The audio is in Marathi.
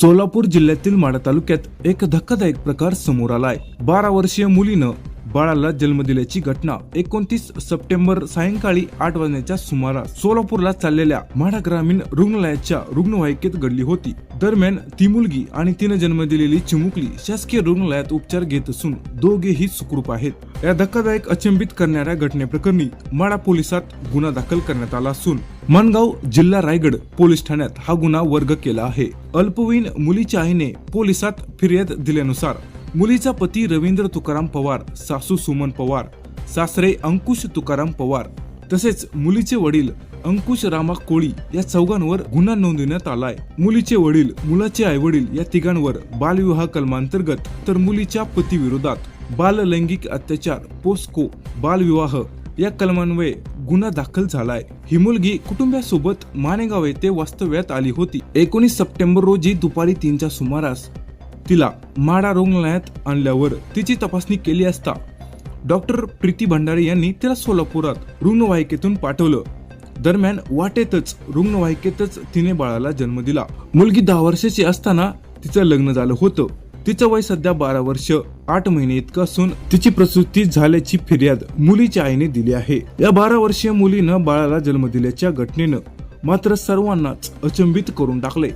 सोलापूर जिल्ह्यातील माडा तालुक्यात एक धक्कादायक प्रकार समोर आलाय. बारा वर्षीय मुलीनं बाळाला जन्म दिल्याची घटना एकोणतीस सप्टेंबर सायंकाळी आठ वाजण्याच्या सुमारास सोलापूरला चाललेल्या माढा ग्रामीण रुग्णालयाच्या रुग्णवाहिकेत घडली होती. दरम्यान ती मुलगी आणि तिनं जन्म दिलेली चिमुकली शासकीय रुग्णालयात उपचार घेत असून दोघेही सुखरूप आहेत. या धक्कादायक अचंबित करणाऱ्या घटनेप्रकरणी माडा पोलिसात गुन्हा दाखल करण्यात आला असून मनगाव जिल्हा रायगड पोलीस ठाण्यात हा गुन्हा वर्ग केला आहे. अल्पवयीन मुलीच्या आईने पोलिसात फिर्याद दिल्यानुसार मुलीचा पती रवींद्र तुकाराम पवार सासू सुमन पवार सासरे अंकुश तुकाराम पवार तसेच मुलीचे वडील अंकुश रामा कोळी या चौघांवर गुन्हा नोंदवण्यात आलाय. मुलीचे वडील मुलाचे आईवडील या तिघांवर बालविवाह कलमांतर्गत तर मुलीच्या पतीविरोधात बाल लैंगिक अत्याचार पोस्को बालविवाह या कलमान्वये गुन्हा दाखल झालाय. ही मुलगी कुटुंबियासोबत मानेगाव येथे वास्तव्यात आली होती. एकोणीस सप्टेंबर रोजी दुपारी तीनच्या सुमारास तिला माडा रुग्णालयात आणल्यावर तिची तपासणी केली असता डॉक्टर प्रीती भंडारे यांनी तिला सोलापुरात रुग्णवाहिकेतून पाठवलं. दरम्यान वाटेतच रुग्णवाहिकेतच तिने बाळाला जन्म दिला. मुलगी दहा वर्षाची असताना तिचं लग्न झालं होतं. तिचं वय सध्या बारा वर्ष आठ महिने इतकं असून तिची प्रसूती झाल्याची फिर्याद मुलीच्या आईने दिली आहे. या बारा वर्षीय मुलीनं बाळाला जन्म दिल्याच्या घटनेनं मात्र सर्वांनाच अचंबित करून टाकले